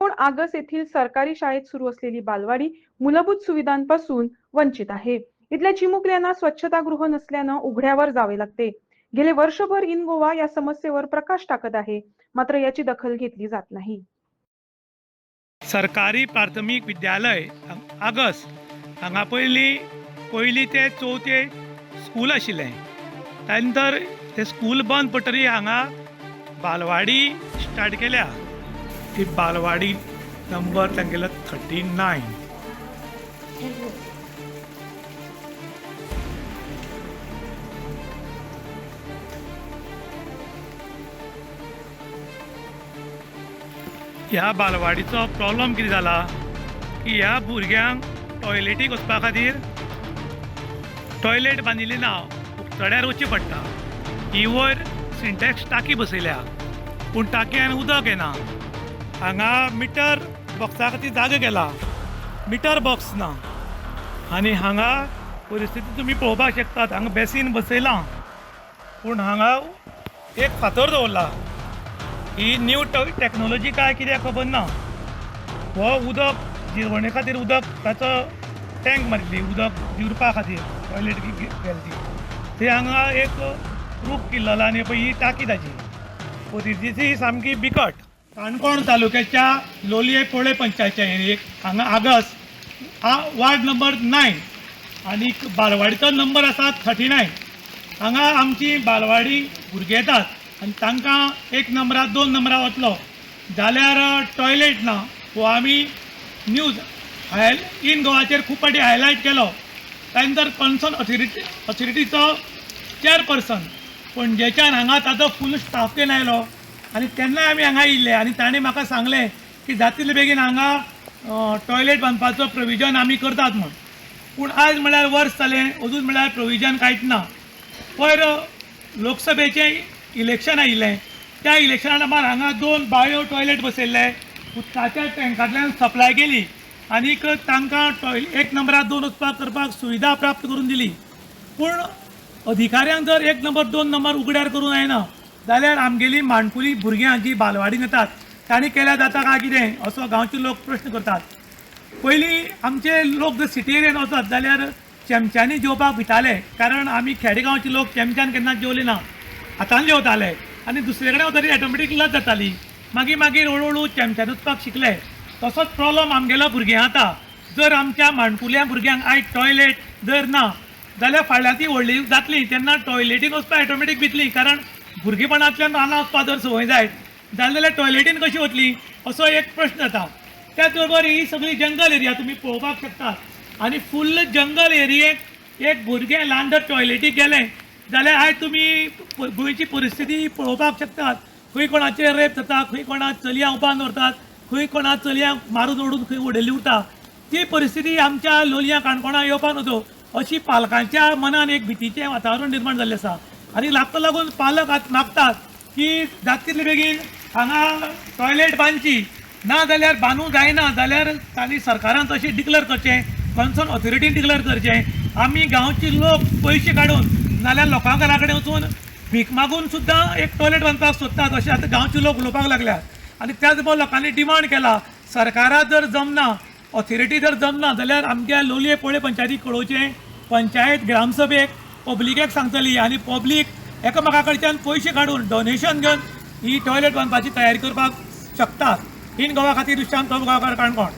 कोण आगस येथील सरकारी शाळेत सुरू असलेली बालवाडी मूलभूत सुविधांपासून वंचित आहे. इथल्या चिमुकल्यांना स्वच्छतागृह नसल्यानं उघड्यावर जावे लागते. गेले वर्षभर इन गोवा या समस्येवर प्रकाश टाकत आहे मात्र याची दखल घेतली जात नाही. सरकारी प्राथमिक विद्यालय आगस हांगा पयलीं पयलीं ते चवथे स्कूल आशिल्लें. त्यानंतर ते तें स्कूल बंद पडटरी हांगा बालवाडी स्टार्ट केल्या. ती बालवाडी नंबर तांगेलो थर्टी नायन ह्या बालवाडीचो प्रॉब्लम कितें जाला की ह्या भुरग्यांक टॉयलेटीक वचपा खातीर टॉयलेट बांदिल्ली ना चड्यार वचचें पडटा. ही वयर सिंटॅक्स टाकी बसयल्या. पूण टाकयेन उदक येना. हांगा मिटर बॉक्सा खातीर जागो केला मिटर बॉक्स ना आनी हांगा परिस्थिती तुमी पळोवपाक शकतात. हांगा बेसीन बसयलां. पूण हांगा एक फातर दवरला. ही न्यू टॅक्नोलॉजी काय कितें खबर ना? हो उदक जिरवणे खातीर उदक ताचो टँक मारिल्ली उदक जिरपा खातीर टॉयलेट गेली ती ते हांगा एक रूख किल्लला आनी पळय ही टाकी ताची. परिस्थिती सामकी बिकट. काणकोण तालुक्याच्या लोलये पोळे पंचायतच्या एक हांगा आगस हा वार्ड नंबर नायन आनीक बालवाडीचो नंबर आसा थर्टी नायन हांगा आमची बालवाडी भुरगे येतात आनी तांकां एक नंबरा दोन नंबरा वतलो. जाल्यार टॉयलेट ना हो आमी न्यूज हाय इन गोवाचेर खूब फाटी हायलायट केलो. त्या नंतर कन्सर्न ऑथॉरिटी ऑथॉरिटीचो चेअरपर्सन. पणजेच्यान हांगा ताचो फूल स्टाफ घेवन आयलो. आनी तेन्नाय आमी हांगा येयल्ले आनी ताणें म्हाका सांगलें की जातील बेगीन हांगा टॉयलेट बांदपाचो प्रोविजन आमी करतात म्हूण. पूण आज म्हळ्यार वर्स जालें अजून म्हळ्यार प्रोविजन कांयच ना. पयर लोकसभेचें इलेक्शन आयिल्लें. त्या इलेक्शना टायमार हांगा दोन बायो टॉयलेट बसयल्ले. उदकाच्या टँकांतल्यान सप्लाय केली. आनीक तांकां टॉयलेट एक नंबराक दोन वचपाक करपाक सुविधा प्राप्त करून दिली. पूण अधिकाऱ्यांक जर एक नंबर दोन नंबर उगड्यार करून जायना जाल्यार आमगेली माणकुली भुरग्यां जी बालवाडीन येतात तांणी केल्यार जाता काय कितें असो गांवचे लोक प्रश्न करतात. पयलीं आमचे लोक जर सिटी एरियेन वचत जाल्यार चमच्यांनी जेवपाक भिताले कारण आमी खेडेगांवचे लोक चमच्यान केन्ना जेवले ना. हातान जेवताले आनी दुसरे कडेन वतरी ऑटोमॅटीक लज जाताली. मागीर मागीर हळू चमच्यान वचपाक शिकले. तसोच प्रॉब्लम आमगेलो भुरग्यां आता. जर आमच्या माणकुल्या भुरग्यांक आयज टॉयलेट जर ना जाल्यार फाल्यां ती व्हडली जातली तेन्ना टॉयलेटीन वचपाक ऑटोमॅटीक भितली कारण भुरगेपणांतल्यान रानां पादर सवय संवय जायत. जाल्यार टॉयलेटीन कशी वतली असो एक प्रश्न जाता त्याच बरोबर ही सगळी जंगल एरिया तुमी पळोवपाक शकतात आनी फुल्ल जंगल एरियेक एक भुरगें ल्हान जर टॉयलेटीक गेलें जाल्यार आयज तुमी गोंयची परिस्थिती पळोवपाक शकतात. खंय कोणाचे रेप जाता खंय कोणाक चलयां उबान दवरतात खंय कोणा चलयांक मारून ओडून खंय उडयल्ली उरता ती परिस्थिती आमच्या लोलयां काणकोणा येवपाक नजो अशी पालकांच्या मनान एक भितीचें वातावरण निर्माण जाल्लें आसा आनी लागता लागून पालक मागतात की जाता बेगीन हांगा टॉयलेट बांदची ना जाल्यार बांदूं जायना जाल्यार तांणी सरकारान तशें डिक्लेअर करचें कन्सर्न ऑथॉरिटीन डिक्लेअर करचें. आमी गांवचे लोक पयशे काडून नाल्यार लोकां घरा कडेन वचून भीक मागून सुद्दां एक टॉयलेट बांदपाक सोदतात अशें आतां गांवचे लोक उलोवपाक लागल्यात आनी त्याच बरोबर लोकांनी डिमांड केला. सरकारा जर जमना ऑथॉरिटी जर जमना जाल्यार आमच्या लोलये पोळे पंचायतीक कळोवचें. पंचायत ग्रामसभेक पब्लिकेक सांगतली आनी पब्लीक एकामेका कडच्यान पयशे काडून डोनेशन घेवन ही टॉयलेट बांदपाची तयारी करपाक शकतात इन गोवा खातीर विश्रांत गांवकार काणकोण.